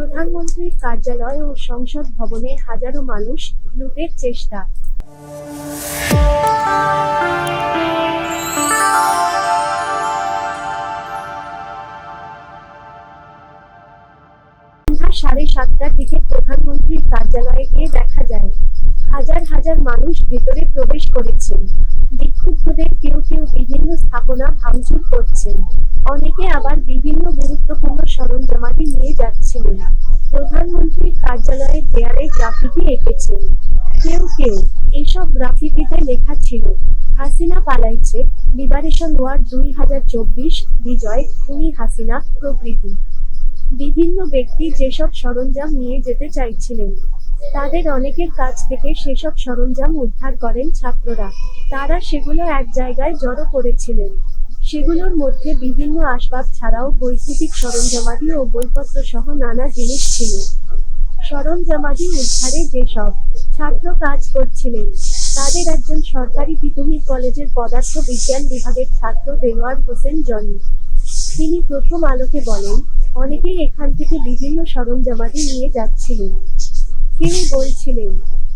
প্রধানমন্ত্রীর কার্যালয় ও সংসদ ভবনে হাজারো মানুষ লুটের চেষ্টা। সাড়ে সাতটার দিকে প্রধানমন্ত্রীর কার্যালয়ে গিয়ে দেখা যায়, হাজার হাজার মানুষ ভিতরে প্রবেশ করেছেন। বিক্ষুব্ধদের কেউ কেউ বিভিন্ন স্থাপনা ভাঙচুর করছেন। অনেকে আবার বিভিন্ন গুরুত্বপূর্ণ সরঞ্জামাদি নিয়ে যাচ্ছিলেন প্রধানমন্ত্রীর কার্যালয়ের দেয়ালে গ্রাফিতি এঁকেছেন। কেউ কেউ এসব গ্রাফিতিতে লেখা ছিল, হাসিনা পালাইছে, লিবারেশন ওয়ার্ড দুই হাজার চব্বিশ, বিজয়, উনি হাসিনা, প্রকৃতি। বিভিন্ন ব্যক্তি যেসব সরঞ্জাম নিয়ে যেতে চাইছিলেন, তাদের অনেকের কাছ থেকে সেসব সরঞ্জাম উদ্ধার করেন ছাত্ররা। তারা সেগুলো এক জায়গায় জড়ো করেছিলেন। সেগুলোর মধ্যে বিভিন্ন আসবাব ছাড়াও বৈদ্যুতিক সরঞ্জামাদি ও বইপত্র সহ নানা জিনিস ছিল। সরঞ্জামাদি উদ্ধারে যেসব ছাত্র কাজ করছিলেন, তাদের একজন সরকারি তিতুমির কলেজের পদার্থ বিজ্ঞান বিভাগের ছাত্র দেলোয়ার হোসেন জনি। তিনি প্রথম আলোকে বলেন, অনেকেই এখান থেকে বিভিন্ন সরঞ্জামাদি নিয়ে যাচ্ছিলেন। তিনি বলছিলেন,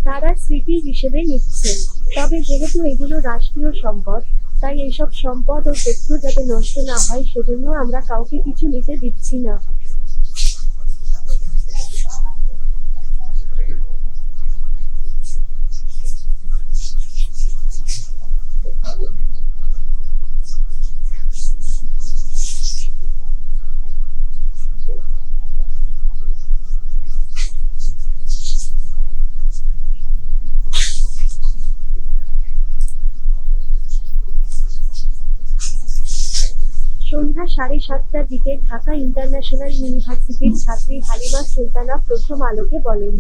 তারা স্মৃতি হিসেবে নিচ্ছেন, তবে যেহেতু এগুলো রাষ্ট্রীয় সম্পদ তাই এইসব সম্পদ ও তথ্য যাতে নষ্ট না হয়, সেজন্য আমরা কাউকে কিছু নিতে দিচ্ছি না। সন্ধ্যা সাড়ে সাতটার দিকে ঢাকা ইন্টারন্যাশনাল ইউনিভার্সিটির ছাত্রী হালিমা সুলতানা প্রথম আলোকে বলেন,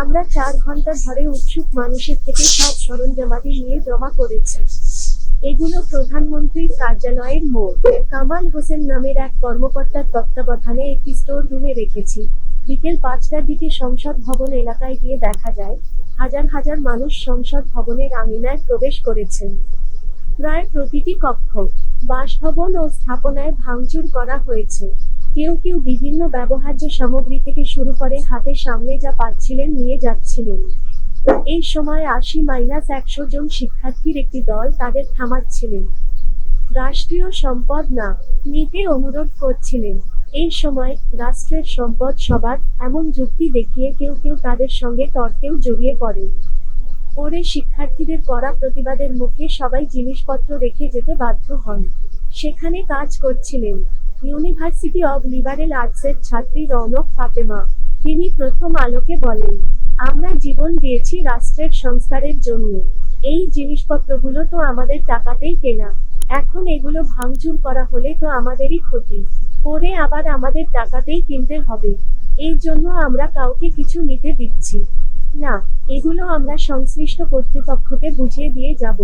আমরা চার ঘণ্টা ধরে উৎসুক মানুষের থেকে সব সরঞ্জামাদি নিয়ে জমা করেছি। এগুলো প্রধানমন্ত্রীর কার্যালয়ের মোড়। কামাল হোসেন নামের এক কর্মকর্তার তত্ত্বাবধানে একটি স্টোর রুমে রেখেছি। বিকেল পাঁচটার দিকে সংসদ ভবন এলাকায় গিয়ে দেখা যায়, হাজার হাজার মানুষ সংসদ ভবনের আঙিনায় প্রবেশ করেছেন। প্রায় প্রতিটি কক্ষ, বাসভবন ও স্থাপনায় ভাঙচুর করা হয়েছে। কেউ কেউ বিভিন্ন ব্যবহার্য সামগ্রী থেকে শুরু করে হাতের সামনে যা পাচ্ছিলেন নিয়ে যাচ্ছিলেন। এই সময় আশি মাইনাস একশো জন শিক্ষার্থীর একটি দল তাদের থামাচ্ছিলেন। রাষ্ট্রীয় সম্পদ না, নিতে অনুরোধ করছিলেন। এই সময় রাষ্ট্রের সম্পদ সবার এমন যুক্তি দেখিয়ে কেউ কেউ তাদের সঙ্গে তর্কেও জড়িয়ে পড়েন। পরে শিক্ষার্থীদের কড়া প্রতিবাদের মুখে সবাই জিনিসপত্র রেখে যেতে বাধ্য হন। সেখানে কাজ করছিলেন ইউনিভার্সিটি অব লিবারেল আর্টসের ছাত্রী রৌনক ফাতেমা। তিনি প্রথম আলোকে বলেন, আমরা জীবন দিয়েছি রাষ্ট্রের সংস্কারের জন্য। এই জিনিসপত্রগুলো তো আমাদের টাকাতেই কেনা। এখন এগুলো ভাঙচুর করা হলে তো আমাদেরই ক্ষতি। পরে আবার আমাদের টাকাতেই কিনতে হবে। এই জন্য আমরা কাউকে কিছু নিতে দিচ্ছি। না এগুলো আমরা সংশ্লিষ্ট কর্তৃপক্ষকে বুঝিয়ে দিয়ে যাব।